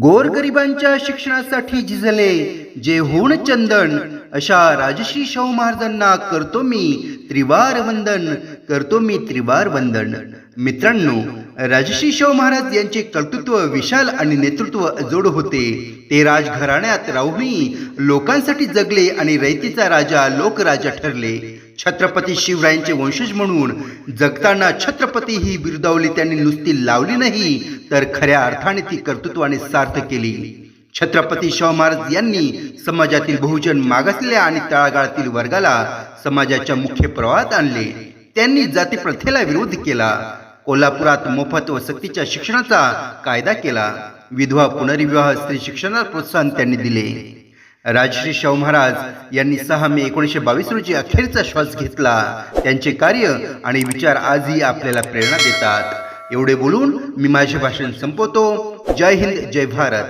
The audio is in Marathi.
गोरगरिबांच्या शिक्षणासाठी झिजले जे होण चंदन अशा राजश्री शाहू महाराजांना करतो मी त्रिवार वंदन करतो मी त्रिवार वंदन. मित्रांनो राजश्री शाहू महाराज यांचे कर्तृत्व विशाल आणि नेतृत्व जोड होते. ते राजघराण्यात राहूनही लोकांसाठी जगले आणि रयतेचा राजा लोकराजा ठरले. छत्रपती शिवरायांचे वंशज म्हणून जगताना छत्रपती ही बिरदावली त्यांनी नुसती लावली नाही तर खऱ्या अर्थाने ती कर्तृत्वाने सार्थ केली. छत्रपती शाहू महाराज यांनी समाजातील बहुजन मागासलेल्या आणि तळागाळातील वर्गाला समाजाच्या मुख्य प्रवाहात आणले. त्यांनी जाती प्रथेला विरोध केला. कोल्हापुरात मोफत व सक्तीच्या शिक्षणाचा कायदा केला. विधवा पुनर्विवाह स्त्री शिक्षणाला प्रोत्साहन त्यांनी दिले. राजश्री शाहू महाराज यांनी सहा मे एकोणीसशे बावीस रोजी अखेरचा श्वास घेतला. त्यांचे कार्य आणि विचार आजही आपल्याला प्रेरणा देतात. एवढे बोलून मी माझे भाषण संपवतो. जय हिंद जय भारत.